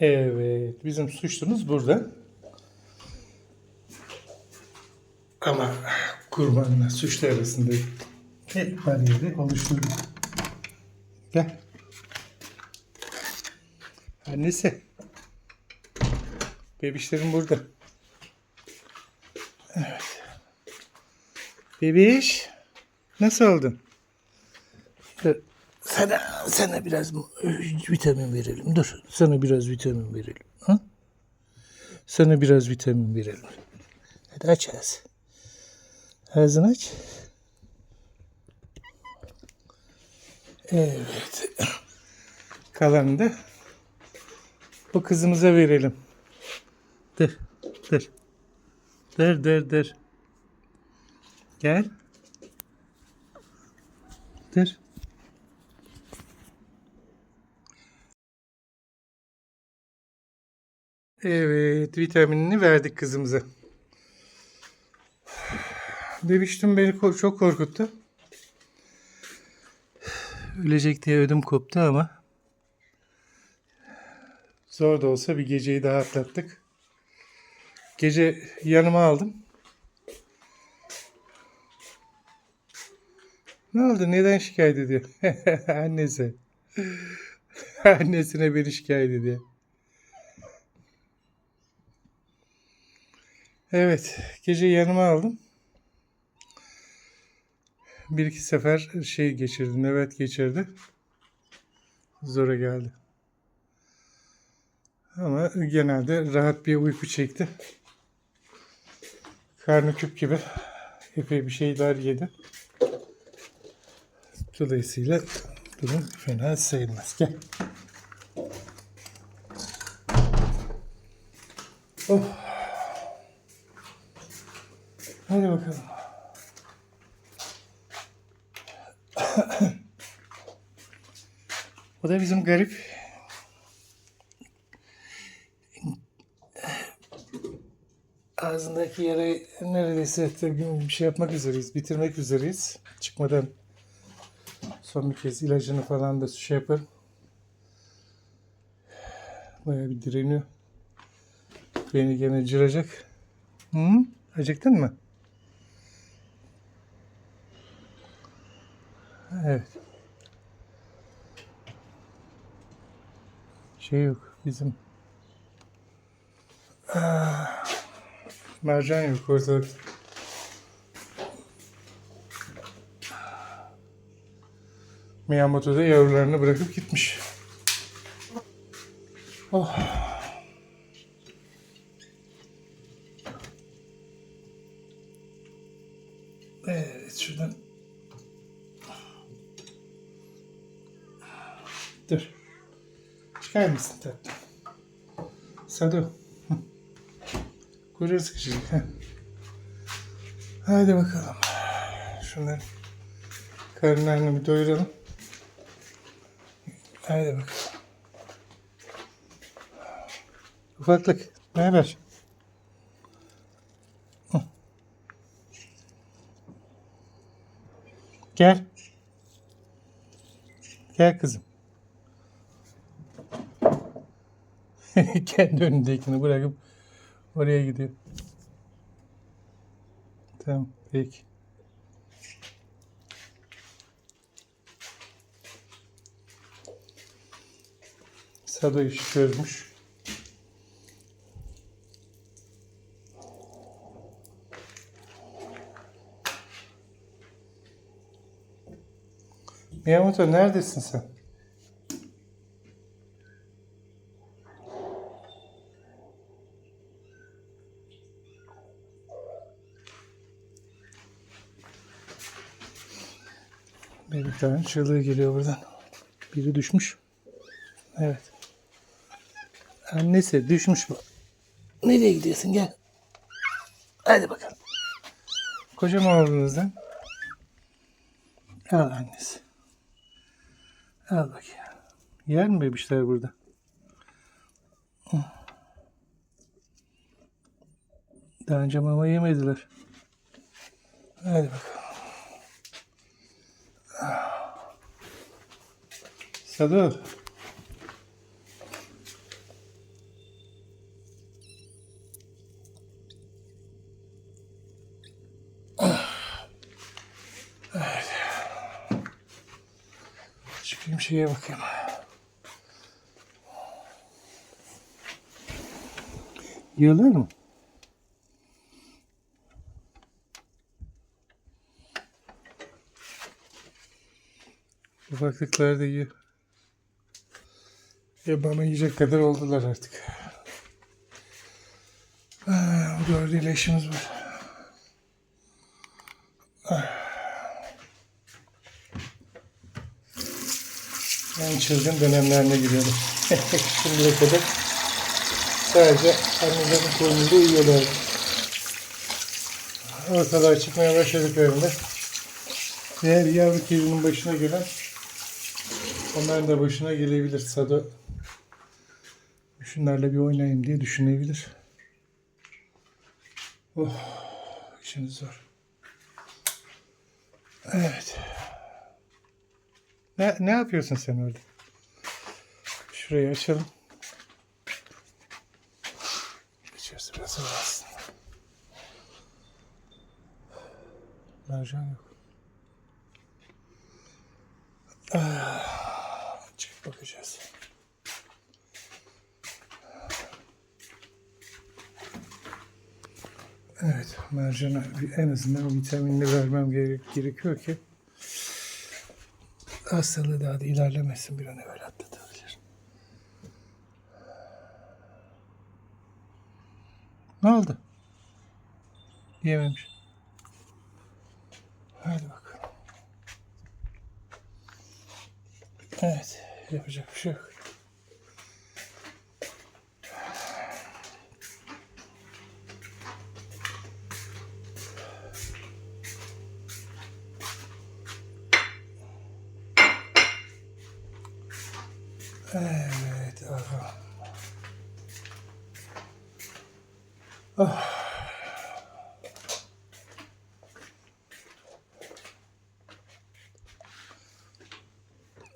Evet, bizim suçlumuz burada. Ama kurbanla suçlu arasında bir bariyeri oluşturduk. Gel. Annesi. Bebişlerim burada. Evet. Bebiş. Nasıl oldun? Sana, sana biraz vitamin verelim. Dur. Sana biraz vitamin verelim. Ha? Sana biraz vitamin verelim. Hadi aç ağzı. Ağzını aç. Evet. Kalanını da bu kızımıza verelim. Dur. Dur. Dur dur dur. Gel. Dur. Evet, vitaminini verdik kızımıza. Bebiştim beni çok korkuttu. Ölecek diye ödüm koptu ama zor da olsa bir geceyi daha atlattık. Gece yanıma aldım. Ne oldu? Neden şikayet ediyor? Annesi. Annesine beni şikayet ediyor. Evet, gece yanıma aldım. Bir iki sefer şey geçirdi, nöbet geçirdi. Zora geldi. Ama genelde rahat bir uyku çekti. Karnı küp gibi. Epey bir şeyler yedi. Dolayısıyla durum fena sayılmaz. Gel. Oh. Hadi bakalım. o da bizim garip ağzındaki yarayı neredeyse bir şey yapmak üzereyiz, bitirmek üzereyiz. Çıkmadan son bir kez ilacını falan da şey yaparım. Bayağı bir direniyor. Beni gene cıracak. Hı? Acıktın mı? Evet. Şey yok bizim. Mercan yok ortada. Miyamoto da yavrularını bırakıp gitmiş. Oh. Evet şuradan. Dur. Çıkar mısın tatlım? Sadu. Kuyruğu sıkışacak. Heh. Hadi bakalım. Şunları karınlarını bir doyuralım. Hadi bakalım. Ufaklık. Ne haber? Gel. Gel kızım. Kendi önündekini bırakıp oraya gidiyor. Tamam, peki. Sado işi çözmüş. Miyamoto neredesin sen? Bir tane çığlığı geliyor buradan. Biri düşmüş. Evet. Annesi düşmüş bu. Nereye gidiyorsun gel. Hadi bakalım. Kocaman oğlunuzdan. Al annesi. Al bakayım. Yer mi bebişler burada? Daha önce mama yemediler. Hadi bakalım. Sadık. Evet. Çıkayım şeye bakayım. Yığılır mı? Ufaklıklar da iyi. Ya bana yiyecek kadar oldular artık. Ah, bu dördüyle işimiz var. En çılgın dönemlerine giriyorum. Şimdiye kadar sadece annelerin koynunda uyuyorlardı. Ortalar çıkmaya başladıklarında eğer yavru kedinin başına gelen onların da başına gelebilir. Sado şunlarla bir oynayayım diye düşünebilir. Oh, işiniz zor. Evet. Ne, ne yapıyorsun sen orada? Şurayı açalım. İçerisi biraz alsın. Mercan yok. Ah, çıkıp bakacağız. Evet, mercana en azından vitaminini vermem gerek- gerekiyor ki hastalığı daha da ilerlemesin bir an evvel atlatabilir. Ne oldu? Yememiş. Hadi bakalım. Evet, yapacak bir şey yok. Evet, aha. Ah.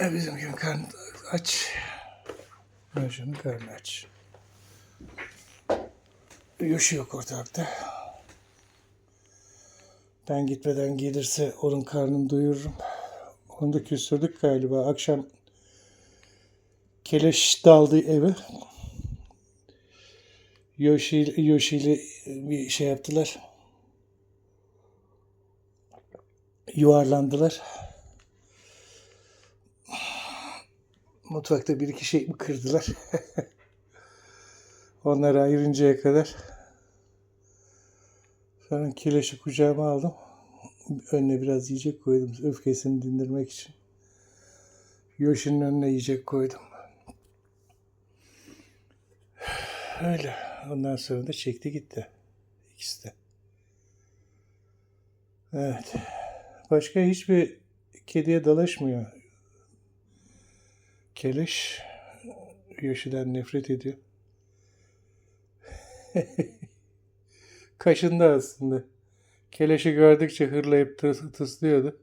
E, bizimkinin karnı aç. Mercan'ın karnı aç. Yoşu yok ortalıkta. Ben gitmeden gelirse onun karnını doyururum. Onu da küstürdük galiba. Akşam Keleş daldı eve. Yoshi, Yoshi ile bir şey yaptılar. Yuvarlandılar. Mutfakta bir iki şey mi kırdılar? Onları ayırıncaya kadar. Sonra Keleş'i kucağıma aldım. Önüne biraz yiyecek koydum. Öfkesini dindirmek için. Yoshi'nin önüne yiyecek koydum. Öyle. Ondan sonra da çekti gitti. İkisi de. Evet. Başka hiçbir kediye dalaşmıyor. Keleş Yoshi'den nefret ediyor. Kaşındı aslında. Keleşi gördükçe hırlayıp tıs- tıslıyordu.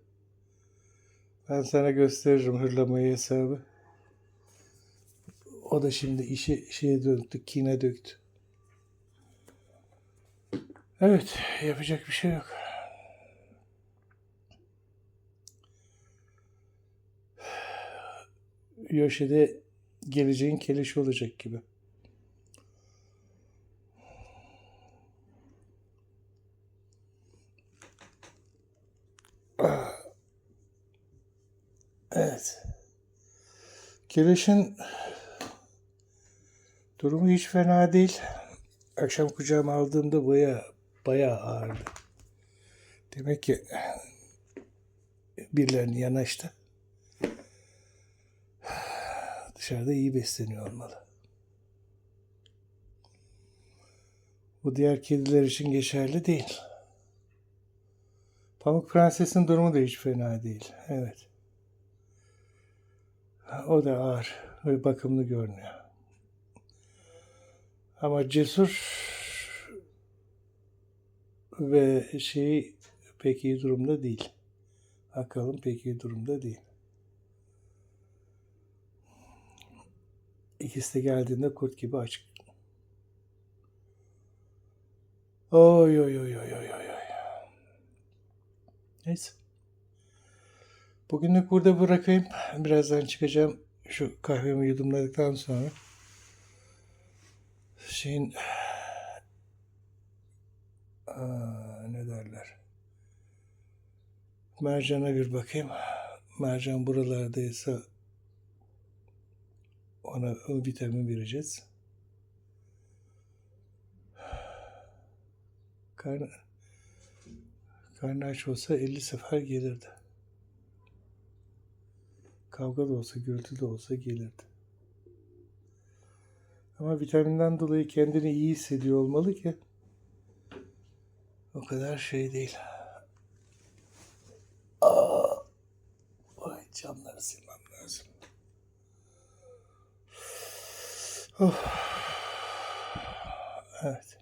Ben sana gösteririm hırlamayı hesabı. Da şimdi işi şeye döktü, kine döktü. Evet, yapacak bir şey yok. Yoshi'de geleceğin keleşi olacak gibi. Ah. Evet. Keleşin Durumu hiç fena değil. Akşam kucağıma aldığımda baya baya ağırdı. Demek ki birilerine yanaştı. Dışarıda iyi besleniyor olmalı. Bu diğer kediler için geçerli değil. Pamuk Prenses'in durumu da hiç fena değil. Evet. O da ağır ve bakımlı görünüyor. Ama cesur ve şey pek iyi durumda değil. Bakalım pek iyi durumda değil. İkisi de geldiğinde kurt gibi açık. Oy oy oy oy oy oy. Neyse. Bugünlük burada bırakayım. Birazdan çıkacağım. Şu kahvemi yudumladıktan sonra. Şeyin Aa, ne derler? Mercan'a bir bakayım. Mercan buralardaysa ona vitamin vereceğiz. Karnı, karnı aç olsa 50 sefer gelirdi. Kavga da olsa, gürültü de olsa gelirdi. Ama vitaminden dolayı kendini iyi hissediyor olmalı ki o kadar şey değil. Aa, vay camları silmem lazım. Oh. Evet.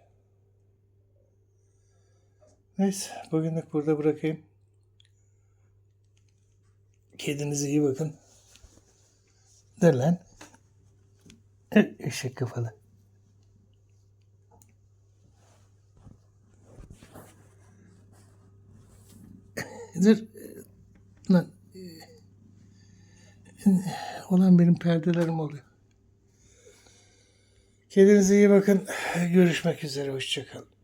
Neyse, bugünlük burada bırakayım. Kendinize iyi bakın. Der Eşek kafalı. Dur. Lan. Olan benim perdelerim oluyor. Kendinize iyi bakın. Görüşmek üzere. Hoşçakalın.